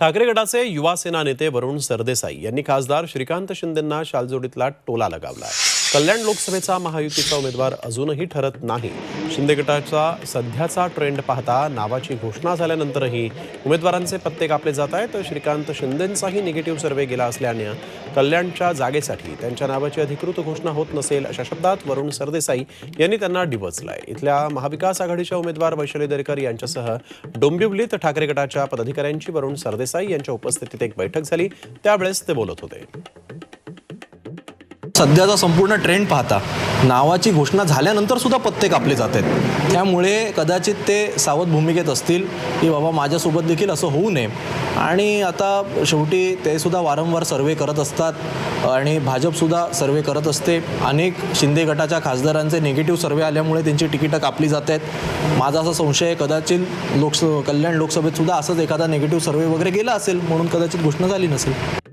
ठाकरे गटाचे युवा सेना नेते वरुण सरदेसाई यांनी खासदार श्रीकांत शिंदेंना शालजोडीतला टोला लगावला कल्याण लोकसभेचा महायुतीचा उमेदवार अजूनही ठरत नाही. शिंदे गटाचा सध्याचा ट्रेंड पाहता नावाची घोषणा झाल्यानंतरही उमेदवारांचे पत्ते कापले जात आहेत. तर श्रीकांत शिंदेंचाही निगेटिव्ह सर्व्हे गेला असल्याने कल्याणच्या जागेसाठी त्यांच्या नावाची अधिकृत घोषणा होत नसेल अशा शब्दात वरुण सरदेसाई यांनी त्यांना डिवचलाय. इथल्या महाविकास आघाडीच्या उमेदवार वैशाली दरेकर यांच्यासह डोंबिवलीत ठाकरे गटाच्या पदाधिकाऱ्यांची वरुण सरदेसाई यांच्या उपस्थितीत एक बैठक झाली. त्यावेळेस ते बोलत होते. सध्याचा संपूर्ण ट्रेंड पाहता नावाची घोषणा झाल्यानंतर सुद्धा पत्ते कापले जात आहेत. त्यामुळे कदाचित ते सावध भूमिकेत असतील की बाबा माझ्यासोबत देखील असं होऊ नये. आणि आता शेवटी ते सुद्धा वारंवार सर्वे करत असतात आणि भाजपसुद्धा सर्वे करत असते. अनेक शिंदे गटाच्या खासदारांचे निगेटिव्ह सर्वे आल्यामुळे त्यांची तिकीटं कापली जात आहेत. माझा असा संशय आहे कदाचित लोकस कल्याण लोकसभेत सुद्धा असंच एखादा निगेटिव्ह सर्वे वगैरे गेला असेल म्हणून कदाचित घोषणा झाली नसेल.